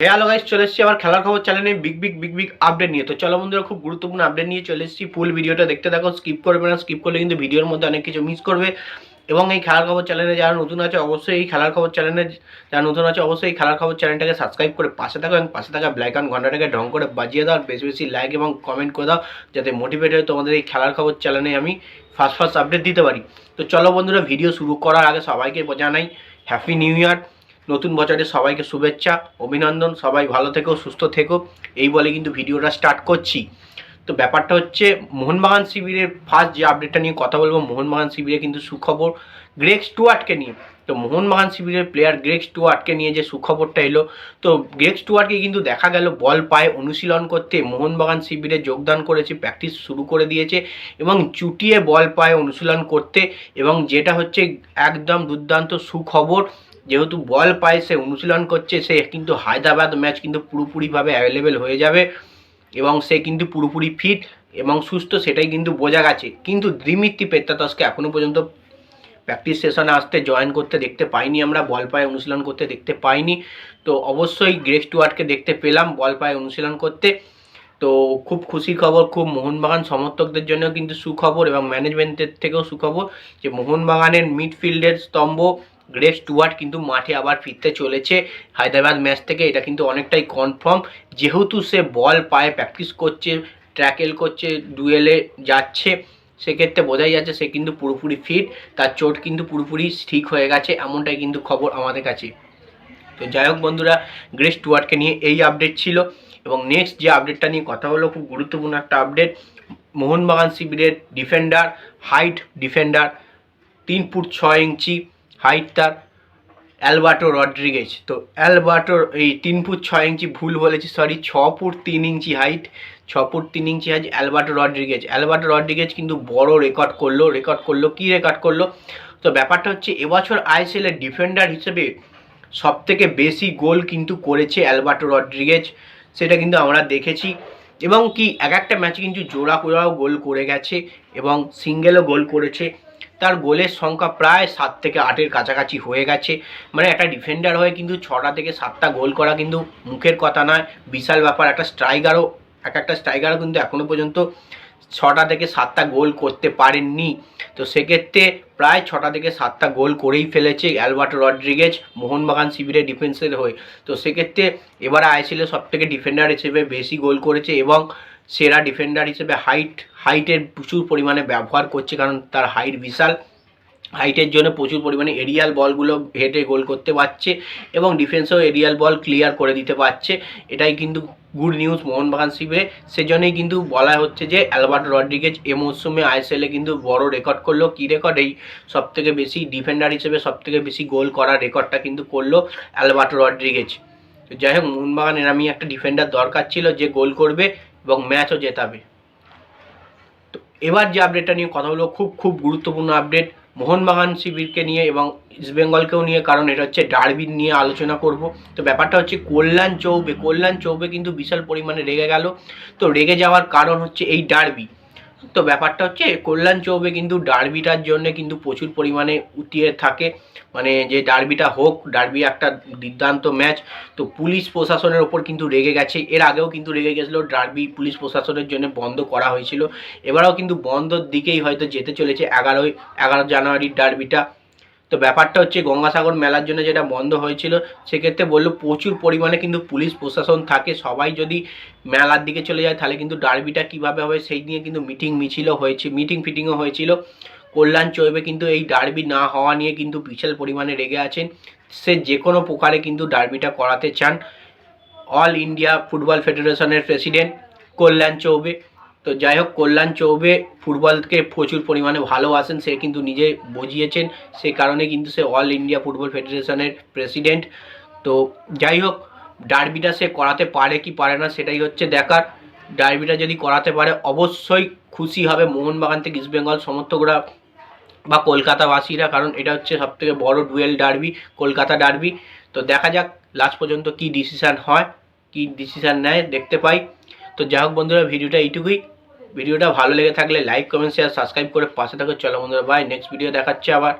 Hello guys চলে এসেছি আবার খেলার খবর চ্যানেলে big big big big update নিয়ে। তো চলো বন্ধুরা, খুব গুরুত্বপূর্ণ আপডেট নিয়ে চলে এসেছি। ফুল ভিডিওটা দেখতে থাকো স্কিপ করবে না স্কিপ করলে কিন্তু ভিডিওর মধ্যে অনেক কিছু মিস করবে। এবং এই খেলার খবর চ্যানেলে যারা নতুন আছে, অবশ্যই এই খেলার খবর চ্যানেলে যারা নতুন আছে, অবশ্যই এই খেলার খবর চ্যানেলটাকে সাবস্ক্রাইব করে পাশে থাকো এবং পাশে থাকা ব্ল্যাক অ্যান্ড ঘন্টাটাকে ঢং করে বাজিয়ে দাও। আর বেশি বেশি লাইক এবং কমেন্ট করে দাও, যাতে মোটিভেট হয়ে তোমাদের এই খেলার খবর চ্যানেলে আমি ফার্স্ট ফার্স্ট আপডেট দিতে পারি। তো চলো বন্ধুরা ভিডিও শুরু করার আগে সবাইকে জানাই হ্যাপি নিউ ইয়ার নতুন বছরে সবাইকে শুভেচ্ছা, অভিনন্দন, সবাই ভালো থেকো, সুস্থ থেকো। এই বলে কিন্তু ভিডিওটা স্টার্ট করছি। তো ব্যাপারটা হচ্ছে, মোহনবাগান শিবিরের ফার্স্ট যে আপডেটটা নিয়ে কথা বলব, মোহনবাগান শিবিরে কিন্তু সুখবর গ্রেক স্টুয়ার্টকে নিয়ে। তো মোহনবাগান শিবিরের প্লেয়ার গ্রেক স্টুয়ার্টকে নিয়ে যে সুখবরটা এলো, তো গ্রেক স্টুয়ার্টকে কিন্তু দেখা গেল, বল পায়ে অনুশীলন করতে মোহনবাগান শিবিরে যোগদান করেছে প্র্যাকটিস শুরু করে দিয়েছে এবং চুটিয়ে বল পায়ে অনুশীলন করতে এবং যেটা হচ্ছে একদম দুর্দান্ত সুখবর যেহেতু বল পায়, সে অনুশীলন করছে, সে কিন্তু হায়দ্রাবাদ ম্যাচ কিন্তু পুরোপুরিভাবে অ্যাভেলেবেল হয়ে যাবে এবং সে কিন্তু পুরোপুরি ফিট এবং সুস্থ সেটাই কিন্তু বোঝা গেছে। কিন্তু দ্রিমিত্তি পেত্তাতসকে এখনও পর্যন্ত প্র্যাকটিস সেশনে আসতে জয়েন করতে দেখতে পাইনি আমরা, বল পায়ে অনুশীলন করতে দেখতে পাইনি। তো অবশ্যই গ্রেস স্টুয়ার্টকে দেখতে পেলাম বল পায়ে অনুশীলন করতে। তো খুব খুশি খবর, খুব মোহনবাগান সমর্থকদের জন্য কিন্তু সুখবর এবং ম্যানেজমেন্টের থেকেও সুখবর যে মোহনবাগানের মিডফিল্ডের স্তম্ভ গ্রেস স্টুয়ার্ট কিন্তু মাঠে আবার ফিরতে চলেছে। হায়দ্রাবাদ ম্যাচ থেকে এটা কিন্তু অনেকটাই কনফার্ম যেহেতু সে বল পায়ে প্র্যাকটিস করছে ট্র্যাকেল করছে ডুয়েলে যাচ্ছে, সেক্ষেত্রে বোঝাই যাচ্ছে সে কিন্তু পুরোপুরি ফিট তার চোট কিন্তু পুরোপুরি ঠিক হয়ে গেছে, এমনটাই কিন্তু খবর আমাদের কাছে। তো যাই হোক বন্ধুরা, গ্রেস স্টুয়ার্টকে নিয়ে এই আপডেট ছিল। এবং নেক্সট যে আপডেটটা নিয়ে কথা হলো, খুব গুরুত্বপূর্ণ একটা আপডেট মোহনবাগান শিবিরের ডিফেন্ডার হাইট ডিফেন্ডার তিন ফুট ছয় ইঞ্চি হাইট তার অ্যালবার্টো রড্রিগেজ। তো অ্যালবার্টোর এই তিন ফুট ছয় ইঞ্চি ভুল বলেছি সরি ছ ফুট তিন ইঞ্চি হাইট, ছ ফুট তিন inch height Alberto Rodriguez. Alberto Rodriguez কিন্তু বড় রেকর্ড করল রেকর্ড করল, কী রেকর্ড করল? তো ব্যাপারটা হচ্ছে, এবছর আইএসএলের ডিফেন্ডার হিসেবে সব থেকে বেশি গোল কিন্তু করেছে অ্যালবার্টো রড্রিগেজ, সেটা কিন্তু আমরা দেখেছি। এবং কি, এক একটা ম্যাচে কিন্তু জোড়া কোড়াও গোল করে গেছে এবং সিঙ্গেলও গোল করেছে। তার গোলের সংখ্যা প্রায় সাত থেকে আটের কাছাকাছি হয়ে গেছে। মানে একটা ডিফেন্ডার হয়ে কিন্তু ছটা থেকে সাতটা গোল করা কিন্তু মুখের কথা নয়। বিশাল ব্যাপার, একটা স্ট্রাইকারও এক একটা স্ট্রাইকারও কিন্তু এখনও পর্যন্ত ছটা থেকে সাতটা গোল করতে পারেননি। তো সেক্ষেত্রে প্রায় ছটা থেকে সাতটা গোল করেই ফেলেছে অ্যালবার্টো রড্রিগেজ মোহনবাগান শিবিরের ডিফেন্সের হয়ে। তো সেক্ষেত্রে এবারে আইসিএলে সব থেকে ডিফেন্ডার হিসেবে বেশি গোল করেছে এবং সেরা ডিফেন্ডার হিসেবে হাইট হাইটের প্রচুর পরিমাণে ব্যবহার করছে কারণ তার হাইট বিশাল। হাইটের জন্য প্রচুর পরিমাণে এরিয়াল বলগুলো হেঁটে গোল করতে পারছে এবং ডিফেন্সেও এরিয়াল বল ক্লিয়ার করে দিতে পারছে। এটাই কিন্তু গুড নিউজ মোহনবাগান শিবিরে সেজন্যই কিন্তু বলা হচ্ছে যে অ্যালবার্ট রড্রিগেজ এ মরশুমে আইএসএলে কিন্তু বড় রেকর্ড করল। কী রেকর্ড এই সব থেকে বেশি ডিফেন্ডার হিসেবে সব থেকে বেশি গোল করার রেকর্ডটা কিন্তু করল অ্যালবার্ট রড্রিগেজ। যাই হোক মোহনবাগানের আমি একটা ডিফেন্ডার দরকার ছিল যে গোল করবে। এবং ম্যাচও জেতাবে। তো এবার যে আপডেটটা নিয়ে কথা হলো খুব খুব গুরুত্বপূর্ণ আপডেট মোহনবাগান শিবিরকে নিয়ে এবং ইস্টবেঙ্গলকেও নিয়ে, কারণ এটা হচ্ছে ডারবিন নিয়ে আলোচনা করব। তো ব্যাপারটা হচ্ছে কল্যাণ চৌবে কল্যাণ চৌবে কিন্তু বিশাল পরিমাণে রেগে গেল। তো রেগে যাওয়ার কারণ হচ্ছে এই ডার্বি তো ব্যাপারটা হচ্ছে কল্যাণ চৌবে কিন্তু ডার্বিটার জন্য কিন্তু প্রচুর পরিমাণে উঠিয়ে থাকে। মানে যে ডার্বিটা হোক, ডার্বি একটা দুর্দান্ত ম্যাচ, তো পুলিশ প্রশাসনের ওপর কিন্তু রেগে গেছে। এর আগেও কিন্তু রেগে গেছিল, ডার্বি পুলিশ প্রশাসনের জন্য বন্ধ করা হয়েছিল। এবারেও কিন্তু বন্ধর দিকেই হয়তো যেতে চলেছে এগারোই, এগারো জানুয়ারির ডার্বিটা। তো ব্যাপারটা হচ্ছে গঙ্গাসাগর মেলার জন্য যেটা বন্ধ হয়েছিল, সেক্ষেত্রে বলল প্রচুর পরিমাণে কিন্তু পুলিশ প্রশাসন থাকে। সবাই যদি মেলার দিকে চলে যায়, তাহলে কিন্তু ডার্বিটা কীভাবে হবে সেই নিয়ে কিন্তু মিটিং মিছিলও হয়েছে, মিটিং ফিটিংও হয়েছিল। কল্যাণ চৌবে কিন্তু এই ডার্বি না হওয়া নিয়ে কিন্তু বিশাল পরিমাণে রেগে আছেন। সে যে কোনো প্রকারে কিন্তু ডার্বিটা করাতে চান। অল ইন্ডিয়া ফুটবল ফেডারেশনের প্রেসিডেন্ট কল্যাণ চৌবে। তো যাই হোক, কল্যাণ চৌবে ফুটবলকে প্রচুর পরিমাণে ভালোবাসেন, সে কিন্তু নিজে বুঝিয়েছেন। সে কারণে কিন্তু সে অল ইন্ডিয়া ফুটবল ফেডারেশনের প্রেসিডেন্ট তো যাই হোক ডার্বিটা সে করাতে পারে কি পারে না, সেটাই হচ্ছে দেখার। ডার্বিটা যদি করাতে পারে, অবশ্যই খুশি হবে মোহনবাগান থেকে ইস্টবেঙ্গল সমর্থকরা বা কলকাতাবাসীরা, কারণ এটা হচ্ছে সবথেকে বড় ডুয়েল ডার্বি কলকাতা ডার্বি তো দেখা যাক লাস্ট পর্যন্ত কি ডিসিশান হয়, কি ডিসিশান নেয়, দেখতে পাই। তো যাই হোক বন্ধুরা, ভিডিওটা এইটুকুই। ভিডিওটা ভালো লেগে থাকলে লাইক কমেন্ট শেয়ার সাবস্ক্রাইব করে পাশে থাকো। চলো বন্ধুরা বাই নেক্সট ভিডিও দেখাচ্ছে আবার।